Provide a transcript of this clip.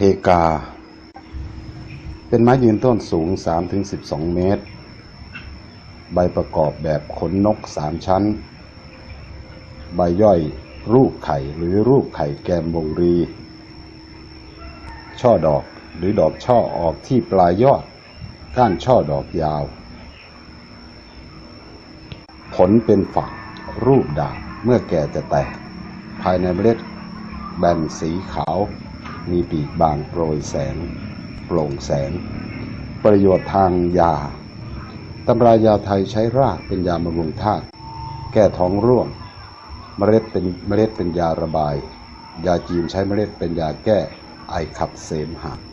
เพกา เป็นไม้ยืนต้นสูง 3-12 เมตร ใบประกอบแบบขนนกสามชั้น ใบย่อยรูปไข่หรือรูปไข่แกมวงรี ช่อดอกหรือดอกช่อออกที่ปลายยอด ก้านช่อดอกยาว ผลเป็นฝักรูปดาบเมื่อแก่จะแตก ภายในเมล็ดแบนสีขาว มีปีกบางโปรยแสงโปร่งแสง ประโยชน์ทางยาตำรายาไทยใช้รากเป็นยาบำรุงธาตุแก้ท้องร่วง เมล็ดเป็นเมล็ดเป็นยาระบาย ยาจีนใช้เมล็ดเป็นยาแก้ไอขับเสมหะ